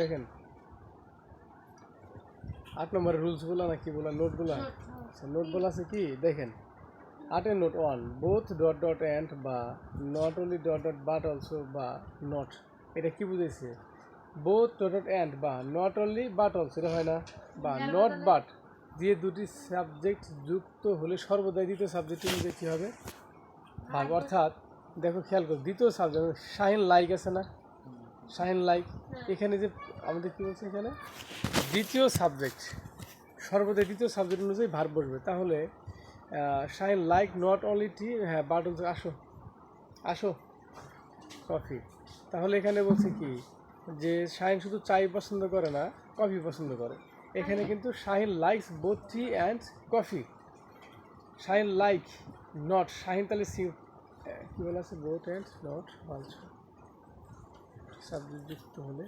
দেখেন। আট নম্বরের রুলসগুলো না কি বলা নোটগুলো? আচ্ছা নোটগুলো আছে কি? দেখেন আট আটের note one both dot dot and বা not only dot dot but also বা নট এটা কি বুঝেছে বোথ ডট ডট অ্যান্ড বা নট অনলি বাট অলসো এটা হয় না? বা নট বাট দিয়ে দুটি সাবজেক্ট যুক্ত হলে সর্বদাই দ্বিতীয় সাবজেক্ট অনুযায়ী কী হবে? ভাগ অর্থাৎ দেখো খেয়াল করো দ্বিতীয় সাবজেক্ট শাইন লাইক আছে না? শাইন লাইক এখানে যে আমাদের কী বলছে এখানে? দ্বিতীয় সাবজেক্ট সর্বদা দ্বিতীয় সাবজেক্ট অনুযায়ী ভার বসবে। তাহলে Shahin like not only tea হ্যাঁ বাট আসো আসো কফি তাহলে এখানে বলছে কি, যে শাইন শুধু চাই পছন্দ করে না কফি পছন্দ করে। এখানে কিন্তু Shahin likes both tea and coffee Shahin like not Shahin তাহলে সি কী বলা আছে? Both and not also subject যুক্ত হলে,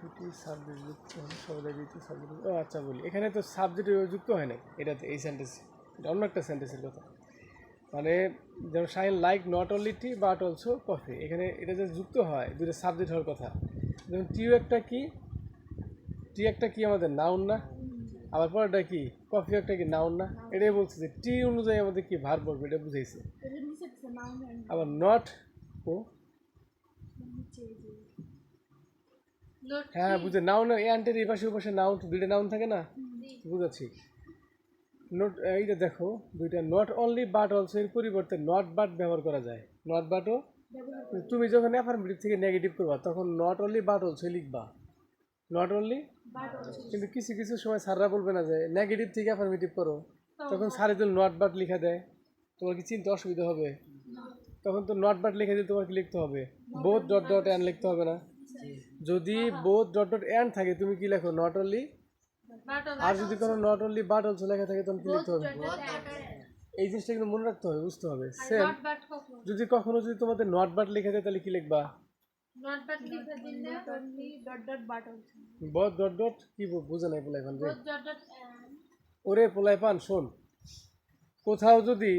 দুটি সাবজেক্ট যুক্ত হলে, সবাই দুটি সাবজেক্ট ও আচ্ছা বলি, এখানে তো সাবজেক্ট যুক্ত হয় না এটাতে, এই সেন্টেন্সে এটা অন্য একটা সেন্টেন্সের কথা। মানে যেমন Shahin like not only tea but also coffee এখানে এটা যে যুক্ত হয় দুটো সাবজেক্ট হওয়ার কথা। যেমন টিও একটা কি? টি একটা কি আমাদের নাউন না? আবার পরেরটা কি? কফি একটা কি নাউন না? এটাই বলছে যে টি অনুযায়ী আমাদের কি ভার পড়বে এটা বুঝাইছে। আবার নট ও হ্যাঁ বুঝে। নাউন অ্যান্টের এই পাশে পাশে নাউন দুইটা নাউন থাকে না? বুঝাচ্ছি নোট এইটা দেখো দুইটা নট অনলি বাট অলসো এর পরিবর্তে নট বাট ব্যবহার করা যায়। নট বাটও তুমি যখন অ্যাফার্মেটিভ থেকে নেগেটিভ করবা তখন নট অনলি বাট অলসো লিখবা। নট অনলি কিন্তু কিছু কিছু সময় স্যাররা বলবে না যে নেগেটিভ থেকে অ্যাফার্মেটিভ করো। তখন স্যারে যদি নট বাট লিখা দেয়। তোমার কি চিন্তা অসুবিধা হবে? তখন তো নট বাট লিখে দিলে তোমার কি লিখতে হবে? বোধ ডট ডট অ্যান্ড লিখতে হবে না। যদি বোথ ডট ডট অ্যান্ড থাকে তুমি কি লেখো? নট অনলি আর যদি কোনো নট অনলি বাট অলসো লেখা থাকে তখন কি লিখতে হবে? এই জিনিসটা কিন্তু মনে রাখতে হবে বুঝতে হবে। সেম যদি কখনো যদি তোমাদের নট বাট লিখে দেয় তাহলে কি লিখবা? But dot dot but also both dot dot কি বুঝে নাই পোলাই পান এন্ড ওরে পোলাই পান শোন। কোথাও যদি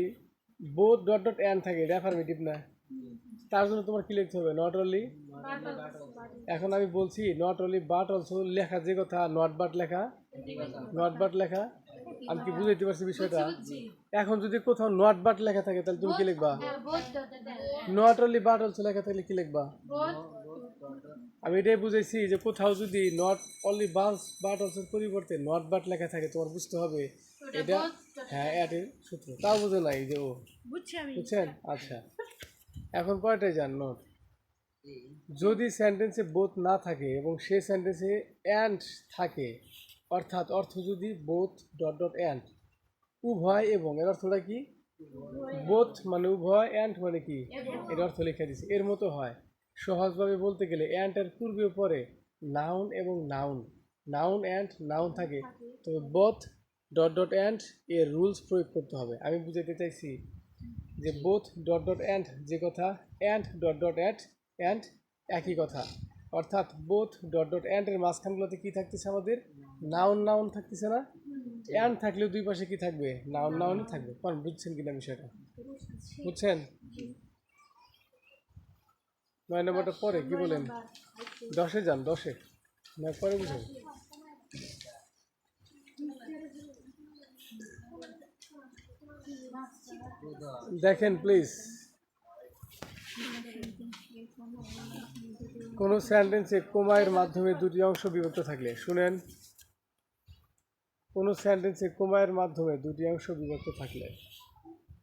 বোথ ডট ডট অ্যান্ড থাকে এটা অ্যাফার্মেটিভ না? তার জন্য তোমার কি লিখতে হবে? নট অনলি এখন আমি বলছি নট অনলি বাট অলসো লেখা যে কথা নট বাট লেখা নট বাট লেখা আমি কি বুঝাইতে পারছি বিষয়টা? এখন যদি কোথাও নট বাট লেখা থাকে তাহলে তুমি কি লিখবা? নট অনলি বাট অলসো লেখা থাকলে কি লিখবা? আমি এটাই বুঝেছি যে কোথাও যদি নট অনলি বাস বাট অলসোর পরিবর্তে নট বাট লেখা থাকে তোমার বুঝতে হবে। এটা হ্যাঁ অ্যাটের সূত্র। তাও বুঝে নাই যে ও। বুঝছি আমি। বুঝছেন? আচ্ছা। এখন কয়টায় যান নোট? যদি সেন্টেন্সে বোধ না থাকে এবং সেই সেন্টেন্সে অ্যান্ড থাকে, অর্থাৎ অর্থ যদি বোথ ডট ডট অ্যান্ড উভয় এবং, এর অর্থটা কি? বোথ মানে উভয় অ্যান্ড মানে কি? এর অর্থ লিখে দিছি। এর মতো হয়। সহজভাবে বলতে গেলে অ্যান্ডের পূর্বে পরে নাউন এবং নাউন নাউন অ্যান্ড নাউন থাকে। তবে বোথ ডট ডট অ্যান্ড এর রুলস প্রয়োগ করতে হবে। আমি বুঝাতে চাইছি যে বোথ ডট ডট অ্যান্ড যে কথা and dot dot at and একই কথা। অর্থাৎ বোথ ডট ডট অ্যান্ডের মাঝখানগুলোতে কী থাকতেছে আমাদের? নাউন নাউন থাকতেছে না? অ্যান্ড থাকলেও দুই পাশে কি থাকবে? নাউন নাউনই থাকবে। কারণ বুঝছেন কিনা বিষয়টা? বুঝছেন? নয় নম্বরটা পরে, কি বলেন? দশে যান, দশে। না পরে বুঝেন। দেখেন প্লিজ কোনো সেন্টেন্সে কোমায়ের মাধ্যমে দুটি অংশ বিভক্ত থাকলে, শুনেন। কোনো সেন্টেন্সে কোমায়ের মাধ্যমে দুটি অংশ বিভক্ত থাকলে,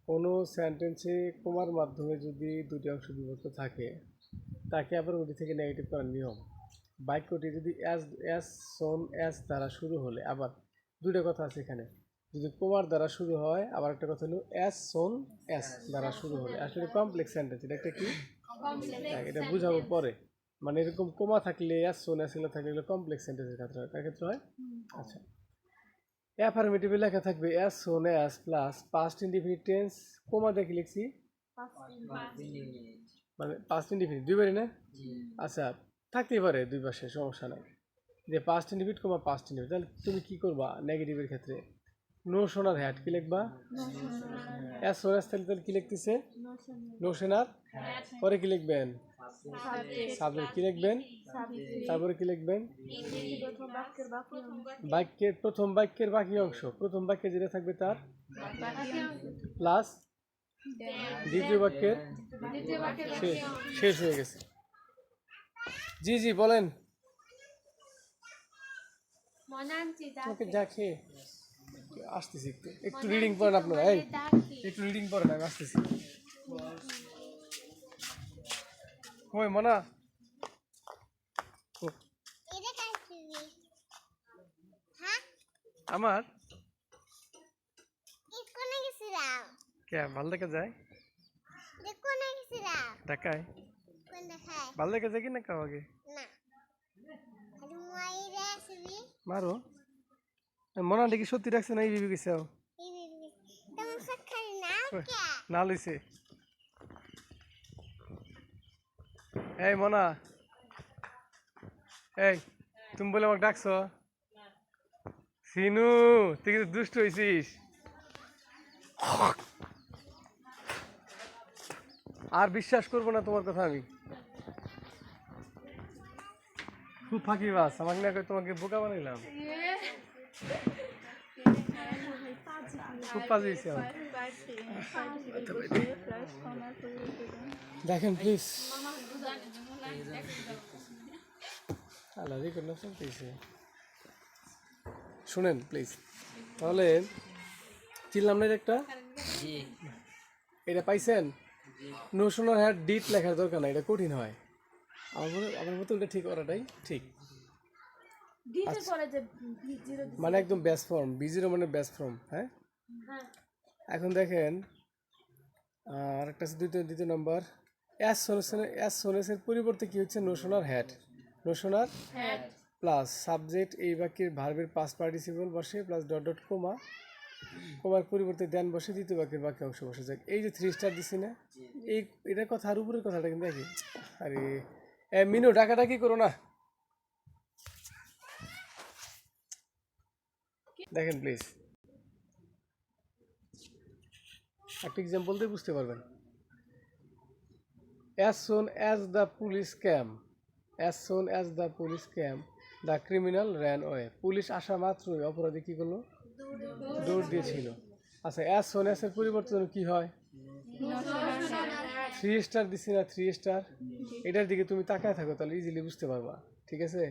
কোনো সেন্টেন্সে কোমার মাধ্যমে যদি দুটি অংশ বিভক্ত থাকে, তাকে আবার ওটি থেকে নেগেটিভ করার নিয়ম। বাক্যটি যদি অ্যাস অ্যাস সোন অ্যাস দ্বারা শুরু হলে আবার দুটো কথা আছে এখানে। যদি কোমার দ্বারা শুরু হয় আবার একটা কথা হলো অ্যাস সোন অ্যাস দ্বারা শুরু হলে আসলে কমপ্লেক্স সেন্টেন্স এটা একটা কি? হ্যাঁ, এটা বুঝাবো পরে। মানে এরকম কোমা থাকলে অ্যাস সোন অ্যাস এগুলো থাকলে এগুলো কমপ্লেক্স সেন্টেন্সের ক্ষেত্রে হয়। কার ক্ষেত্রে হয়? আচ্ছা। অ্যাফার্মেটিভে লেখা থাকবে as soon as plus past indefinite tense comma দেখে লিখছি। মানে পাস্ট ইন্ডিফিনিট দুইবারই না? আচ্ছা থাকতেই পারে দুই পাশে সমস্যা নাই। যে past indefinite comma past indefinite তাহলে তুমি কী করবা? নেগেটিভের ক্ষেত্রে। নো সোনার হ্যাট কি লিখবা? As soon. অ্যাস তাহলে কি লিখতেছে? No sooner? পরে কি লিখবেন? সাবজেক্ট। কি লিখবেন? তারপরে কি লিখবেন? বাক্যের বাকি অংশ প্রথম বাক্যের বাকি অংশ। প্রথম বাক্যে যেটা থাকবে তার? প্লাস দ্বিতীয় বাক্যের শেষ। শেষ হয়ে গেছে। জি জি বলেন। মনে আনছি তোমাকে যা খেয়ে আসতেছি একটু। একটু রিডিং পড়েন আপনারা এই একটু রিডিং পড়েন আমি আসতেছি। কই মনা। হ্যাঁ? আমার? কে ভালো দেখা যায় ঢাকায়। দেখায় ভালো দেখা যায় কি না কাউ আগে মারো। মনা দেখি সত্যি রাখছে না এই বিবি গেছে না কে লইছে এই মনা। এই, তুমি বলে আমাকে ডাকছো? সিনু, তুই কিন্তু দুষ্ট হয়েছিস আর বিশ্বাস করব না তোমার কথা আমি। খুব ফাঁকি বাস, আমাকে না তোমাকে বোকা বানাইলাম খুব পাজি হয়েছে আমার দেখেন প্লিজ শুনেন প্লিজ তাহলে চিনলাম না একটা? এটা পাইছেন? নোশনার হ্যাঁ ডিট লেখার দরকার নাই এটা কঠিন হয়। আমার মনে আমার মতো এটা ঠিক করাটাই ঠিক। যে জিরো মানে একদম বেস্ট ফর্ম বিজিরো মানে বেস্ট ফর্ম হ্যাঁ? এখন দেখেন আর একটা আছে দ্বিতীয় দ্বিতীয় নম্বর অ্যাস সোনেসের অ্যাস সোনেসের পরিবর্তে কি হচ্ছে? No sooner had no sooner plus subject এই বাক্যের ভার্বের পাস পার্টিসিপল বসে প্লাস ডট ডট কোমা কোমার পরিবর্তে দেন বসে দ্বিতীয় বাক্যের বাক্য অংশ বসে যাক এই যে থ্রি স্টার দিছি না এই এটা কথা আর উপরের কথাটা কিন্তু দেখি আরে মিনু ডাকাডাকি করো না। দেখেন প্লিজ একটা এক্সাম্পল দিয়ে বুঝতে পারবেন। As soon as the police came as soon as the police came the criminal ran away. Police আসা মাত্রই অপরাধী কী করল? দৌড় দিয়েছিল। আচ্ছা as সোন অ্যাসের পরিবর্তন কি হয়? থ্রি স্টার দিছি না থ্রি স্টার এটার দিকে তুমি তাকায় থাকো, তাহলে ইজিলি বুঝতে পারবা। ঠিক আছে?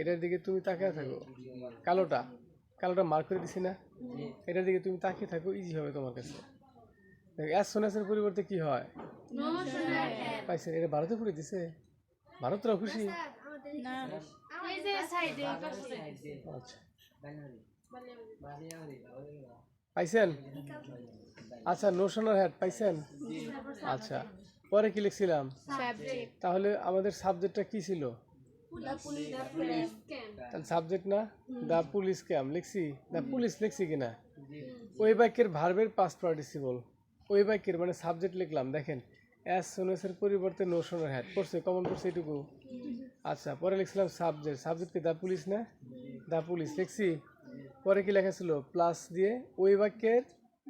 এটার দিকে তুমি তাকায় থাকো। কালোটা? কালোটা মার্ক করে দিছি না। এটার দিকে তুমি তাকিয়ে থাকো ইজি হবে তোমার কাছে। অ্যাজ সোন এর পরিবর্তে কি হয়? পাইছেন এটা ভারতে পড়ে দিছে। ভারতরাও খুশি? এই যে সাইডে আচ্ছা। পাইছেন? আচ্ছা নোশনার হ্যাট পাইছেন? আচ্ছা পরে কি লিখছিলাম? তাহলে আমাদের সাবজেক্টটা কি ছিল? The police the police came তাহলে সাবজেক্ট না? দ্য পুলিশ ক্যাম লিখছি? দ্য পুলিশ লিখছি কিনা? ওই বাক্যের ভার্বের পাস্ট পার্টিসিপল ওই বাক্যের মানে সাবজেক্ট লিখলাম দেখেন। সোনেসের পরিবর্তে নোশনের হ্যাট পড়ছে কমন পড়ছে এটুকু। আচ্ছা পরে লিখছিলাম সাবজেক্ট সাবজেক্ট কি দ্য পুলিশ না? দ্য পুলিশ লিখছি? পরে কি লেখা ছিল? প্লাস দিয়ে ওই বাক্যের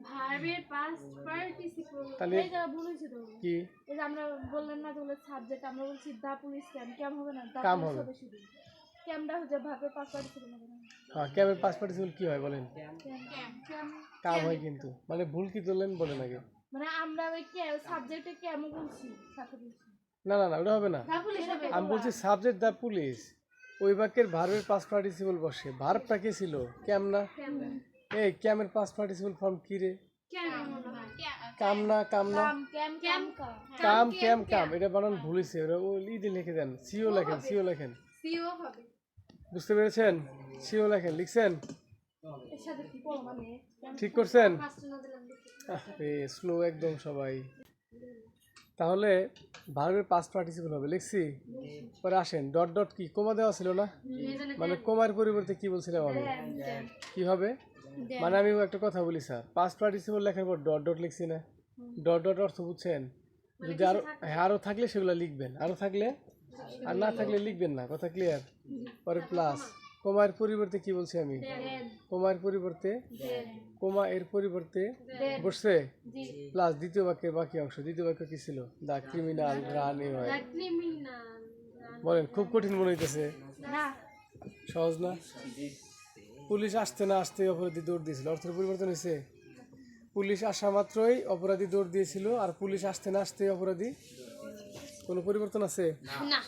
ভার্বের পাস্ট পার্টিসিপল তাহলে- এই জায়গা ভুল হয়েছে তো। কি? এই যে আমরা বললাম না যেগুলো সাবজেক্ট আমরা বলছি দা পুলিশ ক্যাম ক্যাম হবে না দা পুলিশ হবে। শুধু। ক্যামটা হচ্ছে ভার্বের পাস্ট পার্টিসিপল হবে না হ্যাঁ ক্যামের পাস পার্টিসিপল কি হয় বলেন? ক্যাম ক্যাম কাম হয় কিন্তু। মানে ভুল কি তুললেন বলেন আগে। মানে আমরা ওই সাবজেক্টে ক্যামও বলছি সাথে বলছি। না না না ওটা হবে না। দা আমি বলছি সাবজেক্ট দ্য পুলিশ। ওই বাক্যের ভার্বের পাস পার্টিসিপল বসে ভার্বটা কে ছিল? ক্যাম না। এই ক্যামের পাস পার্টিসিপল ফর্ম কি রে? ক্যাম কাম না কাম না। ক্যাম কাম এটা বানান ভুলিছে ওরা ও ইদি লিখে দেন। সিও লেখেন সিও লেখেন। সিও হবে। বুঝতে পেরেছেন? সিও লেখেন লিখছেন? এর সাথে কি পড়ো মানে ঠিক করছেন? স্লো একদম সবাই। তাহলে ভার্বের পাস পার্টিসিপল হবে লিখছি? পরে আসেন ডট ডট কি? কোমা দেওয়া ছিল না? মানে কোমার পরিবর্তে কি বলছিলাম আমি? কি হবে? মানে আমি একটা কথা বলি স্যার। পাস পার্টিসিপল লেখার পর ডট ডট লিখছি না। ডট ডট অর্থ বুঝছেন? যদি আরও হ্যাঁ আরও থাকলে সেগুলো লিখবেন। আরও থাকলে আর না থাকলে লিখবেন না কথা ক্লিয়ার পরে প্লাস কোমার পরিবর্তে কি বলছি আমি? কোমার পরিবর্তে কোমা এর পরিবর্তে বসছে? প্লাস দ্বিতীয় বাক্যের বাকি অংশ। দ্বিতীয় বাক্য কি ছিল? দা ক্রিমিনাল রান এ হয় ক্রিমিনাল বলেন খুব কঠিন মনে হইতেছে। না। সহজ না? পুলিশ আসতে না আসতে অপরাধী দৌড় দিয়েছিল। অর্থের পরিবর্তন হয়েছে। পুলিশ আসা মাত্রই অপরাধী দৌড় দিয়েছিল আর পুলিশ আসতে না আসতে অপরাধী। কোনো পরিবর্তন আছে? না?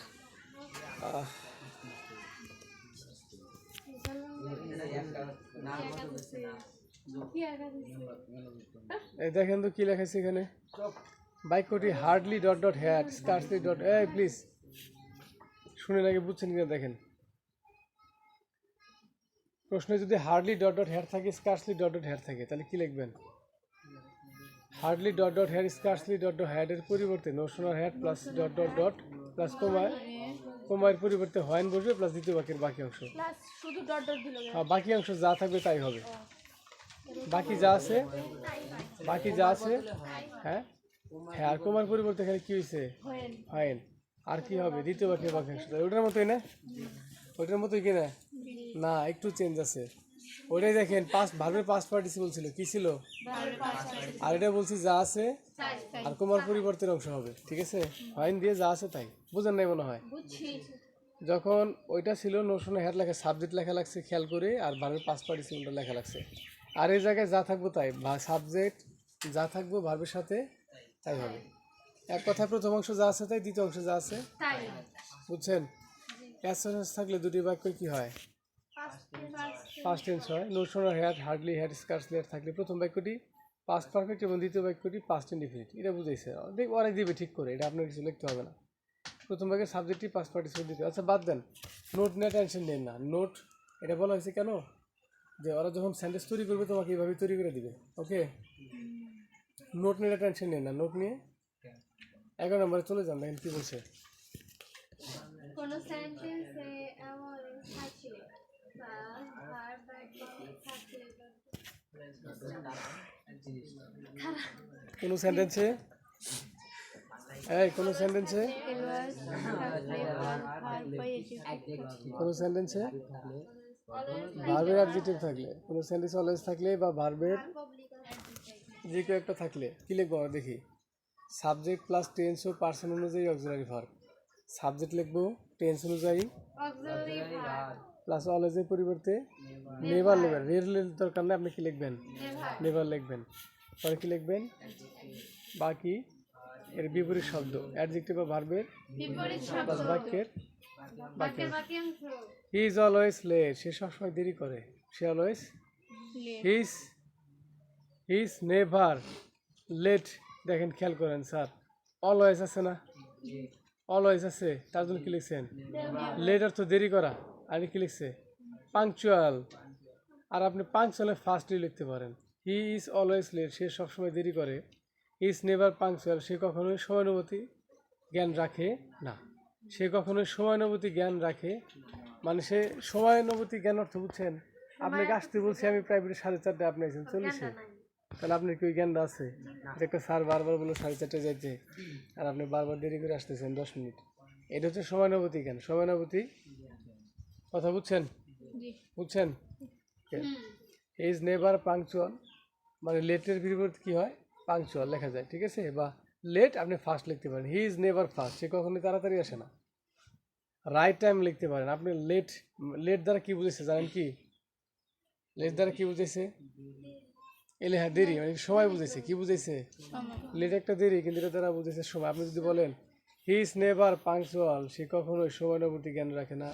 এই দেখেন তো কি লেখাছে এখানে। বাক্যটি hardly dot dot had scarcely dot এই প্লিজ শুনে নাকি বুঝছেন কিনা দেখেন। প্রশ্নে যদি হার্ডলি ডট ডট হেয়ার থাকে স্কার্সলি ডট ডট হ্যাড থাকে তাহলে কি লিখবেন? Hardly dot dot here scarcely dot dot had এর পরিবর্তে notional had plus dot dot dot plus কোমায় কোমায়ের পরিবর্তে হয়েন বসবে প্লাস দ্বিতীয় বাক্যের বাকি অংশ। প্লাস শুধু ডট ডট দিল আর বাকি অংশ যা থাকবে তাই হবে। বাকি যা আছে বাকি যা আছে হ্যাঁ হ্যাঁ আর কোমার পরিবর্তে এখানে কি হয়েছে হয়েন ফাইন আর কি হবে? দ্বিতীয় বাক্যের বাকি অংশ। ওটার মতোই না? ওটার মতোই কি না না একটু চেঞ্জ আছে। ওটাই দেখেন পাঁচ ভার্বের পাঁচ পার্টিসিপল ছিল। কি ছিল? আর এটা বলছি যা আছে আর কোমার পরিবর্তের অংশ হবে ঠিক আছে? ফাইন দিয়ে যা আছে তাই। বুঝেন নাই মনে হয়? যখন ওইটা ছিল নোশনে হ্যাড লেখা সাবজেক্ট লেখা লাগছে খেয়াল করে আর ভার্বের পাঁচ পার্টিসিপলটা লেখা লাগছে। আর এই জায়গায় যা থাকব তাই সাবজেক্ট যা থাকব ভার্বের সাথে তাই হবে। এক কথায় প্রথম অংশ যা আছে তাই দ্বিতীয় অংশ যা আছে। বুঝছেন? অ্যাসেন্স থাকলে দুটি বাক্য কি হয়? ফার্স্ট টেন্স হয়। Notion had hardly had scarcely had থাকলে প্রথম বাক্যটি পাস্ট পারফেক্ট এবং দ্বিতীয় বাক্যটি পাস্ট ইনডিফিনিট এটা বুঝাইছে। দেখ অনেক দিবে ঠিক করে। এটা আপনার কিছু লিখতে হবে না। প্রথম বাক্যের সাবজেক্টটি পাস্ট পার্টিসিপেট দিতে আচ্ছা বাদ দেন। নোট নিয়ে টেনশন নেন না। নোট এটা বলা হয়েছে কেন? যে ওরা যখন সেন্টেন্স তৈরি করবে, তোমাকে এইভাবে তৈরি করে দিবে। ওকে নোট নিয়ে টেনশন নেন না। নোট নিয়ে? এগারো নম্বরে চলে যান। দেখেন কী বলছে। কোন সেন্টেন্সে এমন থাকলে বা ভার্ব থাকলে কোনো সেন্টেন্সে এই কোনো সেন্টেন্সে কোনো সেন্টেন্সে ভার্বের অ্যাডজেক্টিভ থাকলে। কোনো সেন্টেন্স অলওয়েজ থাকলে বা ভার্বের যে কেউ একটা থাকলে। কী লিখব দেখি? সাবজেক্ট প্লাস টেন্স ও পার্সন অনুযায়ী অক্সিলারি ভার্ব সাবজেক্ট লিখব টেন্স অনুযায়ী প্লাস অলওয়েজের পরিবর্তে নেভার লিখবেন রের দরকার নেই আপনি কি লিখবেন? নেভার লিখবেন। পরে কি লিখবেন? বাকি এর বিপরীত শব্দ। অ্যাডজেক্টিভ বা ভার্বের প্লাস বাক্যের বাক্যের বাকি হি ইজ অলওয়েজ লেট সে সবসময় দেরি করে। সে always his his never late দেখেন খেয়াল করেন স্যার। অলওয়েজ আছে না? অলওয়েজ আছে। তার জন্য কি লিখছেন? লেটার তো দেরি করা। আর কি লিখছে? পাংচুয়াল আর আপনি পাংচুয়ালে ফার্স্টলি লিখতে পারেন। হি ইজ অলওয়েজ লেট সে সবসময় দেরি করে। ইজ নেভার পাংচুয়াল সে কখনোই সময়ানুভূতি জ্ঞান রাখে না। সে কখনোই সময়ানুভূতি জ্ঞান রাখে। মানে সে সময়ানুভূতি জ্ঞান অর্থ বুঝছেন? আপনাকে আসতে বলছি, আমি প্রাইভেটে সাড়ে চারটে আপনি চল্লিশে তাহলে আপনার কি ওই জ্ঞানটা আছে? একটা স্যার বারবার বলে সাড়ে চারটে যাইতে। আর আপনি বারবার দেরি করে আসতেছেন দশ মিনিট। এটা হচ্ছে সময়ানুভূতি জ্ঞান। সময়ানুভূতি কথা বুঝছেন? বুঝছেন? ইজ নেভার পাংচুয়াল মানে লেটের বিপরীত কি হয়? পাংচুয়াল লেখা যায় ঠিক আছে? বা লেট আপনি ফার্স্ট লিখতে পারেন। হি ইজ নেভার ফার্স্ট সে কখনোই তাড়াতাড়ি আসে না। রাইট টাইম লিখতে পারেন। আপনি লেট লেট দ্বারা কী বুঝেছে জানেন কি? লেট দ্বারা কি বুঝেছে এলে হ্যাঁ দেরি মানে সময় বুঝেছে কি বুঝেছে লেট একটা দেরি, কিন্তু এটা দ্বারা বুঝেছে সময়। আপনি যদি বলেন হি ইজ নেভার পাংচুয়াল সে কখনোই সময়ানুভূতি জ্ঞান রাখে না।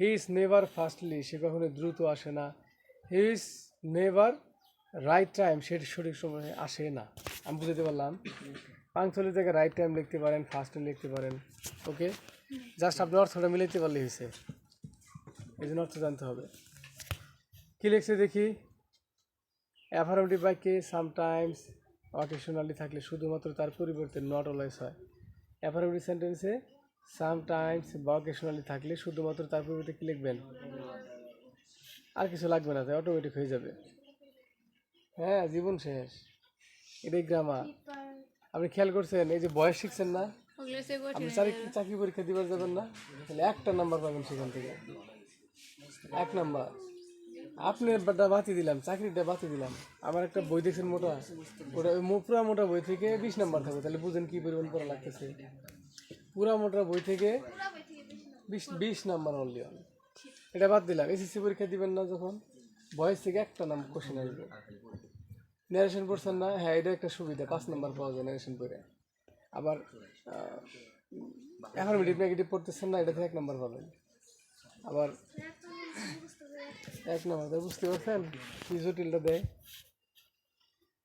হি ইজ নেভার ফাস্টলি সে কখনোই দ্রুত আসে না। He is never right time সে সঠিক সময়ে আসে না। আমি বুঝতে পারলাম? পাংচুয়ালি থেকে রাইট টাইম লিখতে পারেন ফাস্টলি লিখতে পারেন ওকে জাস্ট আপনি অর্থটা মিলাইতে পারলে হয়েছে এই জন্য অর্থ জানতে হবে। কী লিখছে দেখি? অ্যাফার্মেটিভ বাক্যে সামটাইমস অকেশনালি থাকলে শুধুমাত্র তার পরিবর্তে নট অলওয়েজ হয়। অ্যাফার্মেটিভ সেন্টেন্সে সামটাইমস বা অকেশনালি থাকলে শুধুমাত্র তার পরিবর্তে কী লিখবেন? আর কিছু লাগবে না তাই অটোমেটিক হয়ে যাবে। হ্যাঁ জীবন শেষ। এটাই গ্রামার আপনি খেয়াল করছেন? এই যে বয়স শিখছেন না? আপনি চাকরি পরীক্ষা দিবার যাবেন না? তাহলে একটা নাম্বার পাবেন সেখান থেকে। এক নাম্বার আপনি বাতি দিলাম চাকরিটা বাতি দিলাম। আমার একটা বই দেখছেন মোটা। ওটা পুরা মোটা বই থেকে বিশ নাম্বার থাকবে, তাহলে বুঝেন কি পরিমাণ পড়া লাগতেছে। পুরা মোটা বই থেকে বিশ বিশ নাম্বার অনলি অন এটা বাদ দিলাম, এসএসসি পরীক্ষা দিবেন না যখন, বয়স থেকে একটা নাম কোশ্চেন আসবে। ন্যারেশন পড়ছেন না হ্যাঁ এটা একটা সুবিধা, পাঁচ নাম্বার পাওয়া যায় ন্যারেশন পড়ে। আবার অ্যাফার্মেটিভ নেগেটিভ পড়তেছেন না, এটা থেকে এক নাম্বার পাবেন। আবার এক নম্বর বুঝতে পারছেন? কি জটিলটা দেয়।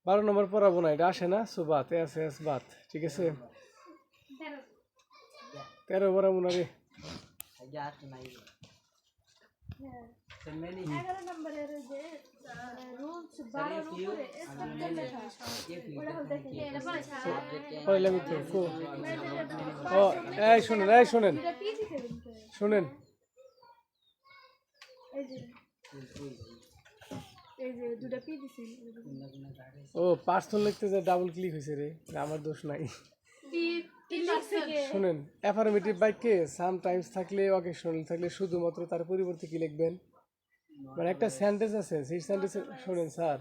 বারো নম্বর পড়াবো না, এটা আসে না? সুবাত এস এস বাত, ঠিক আছে? তেরো পড়াবো না রে। শোনেন শোনেন শোনেন। এই যে এই যে দুটা পি দিছে ও পার্সোনাল লিখতে যে ডাবল ক্লিক হয়েছে রে আমার দোষ নাই। শুনেন অ্যাফার্মেটিভ বাক্যে সামটাইমস থাকলে অকেশনাল থাকলে শুধুমাত্র তার পরিবর্তে কি লিখবেন? মানে একটা সেন্টেন্স আছে সেই সেন্টেন্সে শুনেন স্যার।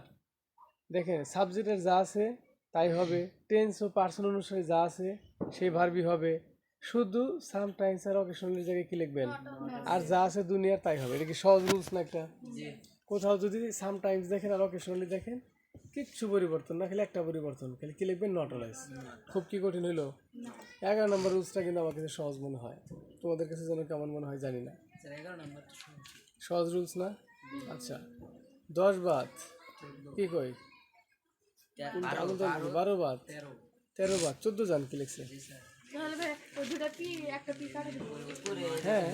দেখেন সাবজেক্টের যা আছে তাই হবে। টেন্স ও পার্সন অনুসারে যা আছে সেই ভার্বই হবে। শুধু সামটাইমস আর অকেশনালের জায়গায় কি লিখবেন? আর যা আছে দুনিয়ার তাই হবে। এটা কি সহজ রুলস না একটা? কোথাও যদি সামটাইমস দেখেন আর অকেশনালি দেখেন কিচ্ছু পরিবর্তন না খালি একটা পরিবর্তন খালি কি লিখবেন? নট অলাইজ খুব কি কঠিন হইল? এগারো নম্বর রুলসটা কিন্তু আমার কাছে সহজ মনে হয়। তোমাদের কাছে যেন কেমন মনে হয় জানি না। সহজ। রুলস না? আচ্ছা। দশ বাদ। কি কই? বারো বাদ। তেরো। বাদ। চোদ্দ জান কি লিখছে? হ্যাঁ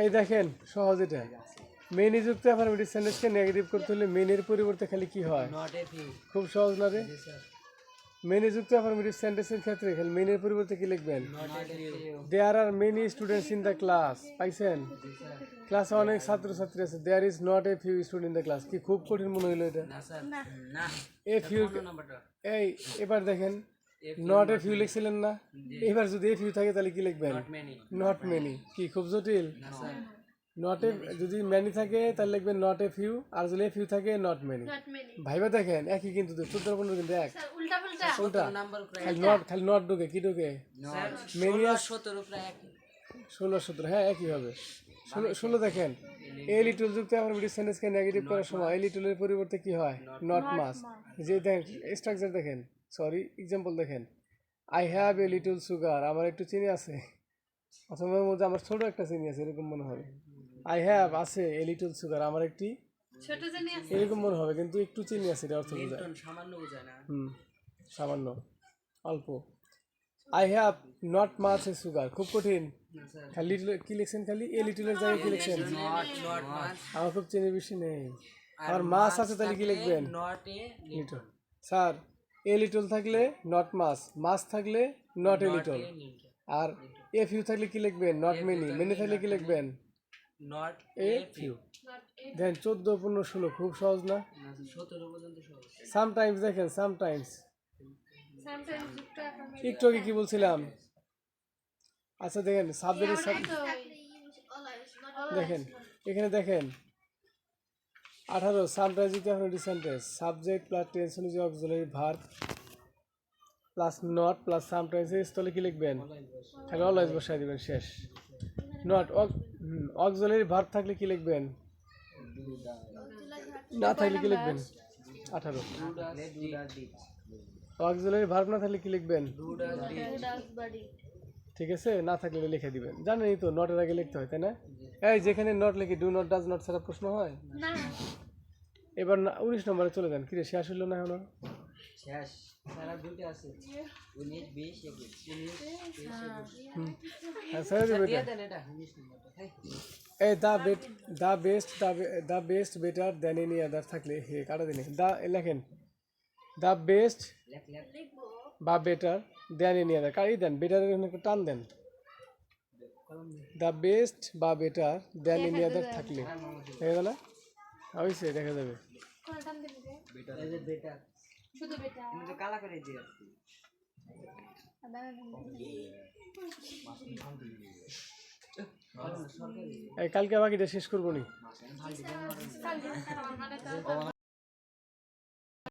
এই দেখেন সহজ এটা। মেনি যুক্ত আপনার মেডিসিন নেগেটিভ করতে হলে মেনের পরিবর্তে খালি কি হয়? খুব সহজ না রে? মেনে যুক্ত অ্যাফার্মেটিভ সেন্টেন্সের ক্ষেত্রে খালি মেনের পরিবর্তে কি লিখবেন? There are many students in the class পাইছেন? ক্লাসে অনেক ছাত্রছাত্রী আছে there is not a few student in the class কি খুব কঠিন মনে হইল এটা? এ ফিউ এই এবার দেখেন নট এ ফিউ লিখছিলেন না? এবার যদি এ ফিউ থাকে তাহলে কি লিখবেন? নট মেনি কি খুব জটিল? নট এ যদি ম্যানি থাকে তাহলে লিখবেন নট এ ফিউ আর যদি এ ফিউ থাকে নট মেনি ভাইবা দেখেন একই কিন্তু চোদ্দ পনেরো কিন্তু এক। উল্টা খালি নট খালি নট ঢুকে কি ঢুকে? মেনি আর ষোলো সতেরো হ্যাঁ একই হবে। ষোলো ষোলো দেখেন। এ লিটল যুক্ত আমার ব্রিটিশ সেন্টেন্সকে নেগেটিভ করার সময় এই লিটলের পরিবর্তে কি হয়? নট মাস যে দেখেন স্ট্রাকচার দেখেন। সরি এক্সাম্পল দেখেন। I have a little sugar আমার একটু চিনি আছে। অথবা মধ্যে আমার ছোট একটা চিনি আছে এরকম মনে হবে আই হ্যাভ আছে এ লিটল সুগার আমার একটি। ছোট জানি আছে। এরকম মনে হবে কিন্তু একটু চিনি আছে এটা অর্থ বোঝায়। সামান্য বোঝায় না। হুম সামান্য অল্প। I have not much a sugar খুব কঠিন। খালি লিটল- কি লিখছেন খালি? এ লিটলের জায়গায় কি লিখছেন? নট নট মাছ আমার খুব চিনি বেশি নেই। আর মাছ আছে তাহলে কি লিখবেন? Not a little sir a little থাকলে নট মাছ মাছ থাকলে নট এ লিটল আর এ ফিউ থাকলে কি লিখবেন? নট মেনি মেনি থাকলে কি লিখবেন? নট এ ফিউ দেখেন চোদ্দ পনেরো ষোলো খুব সহজ না? সতেরো পর্যন্ত সহজ। সামটাইমস দেখেন সামটাইমস সামটাইমস একটু আগে কি বলছিলাম? আচ্ছা দেখেন সাবজেক্টের দেখেন এখানে দেখেন। আঠারো সামটাইমস যদি এখন সেন্টেন্স সাবজেক্ট প্লাস টেন্স অনুযায়ী auxiliary verb plus not plus sometimes এর স্থলে কি লিখবেন? খালি অলওয়েজ বসাই দিবেন শেষ। নট অক্সিলারি ভার্ব থাকলে কি লিখবেন? না থাকলে কি লিখবেন? আঠারো। অক্সিলারি ভার্ব না থাকলে কি লিখবেন? ঠিক আছে না থাকলে লিখে দিবেন। জানেনই তো নটের আগে লিখতে হয় তাই না? এই যেখানে নট লিখি ডু নট ডাজ নট ছাড়া প্রশ্ন হয়? এবার না উনিশ নম্বরে চলে যান। কিরে শেষ হইল না এখনও? শেষ। সারা দুটো আছে উনিশ বিশ একুশ উনিশ বিশ একুশ হ্যাঁ ছেড়ে দিবে এটা দেন এটা উনিশ নম্বরটা হ্যাঁ এই the bet the best the best better than any other থাকলে হে কাটা দিনে দা লেখেন দা বেস্ট লেখ লেখ বা বেটার দেন এনি আদার কারি দেন বেটারের এখানে একটা টান দেন দ্য বেস্ট বা বেটার দেন এনি আদার থাকলে দেখা গেল হয়েছে দেখা যাবে কোন শুধু বেটা। আমি তো কালা করে দিয়ে আসছি কালকে বাকিটা শেষ করব নি। কালকে।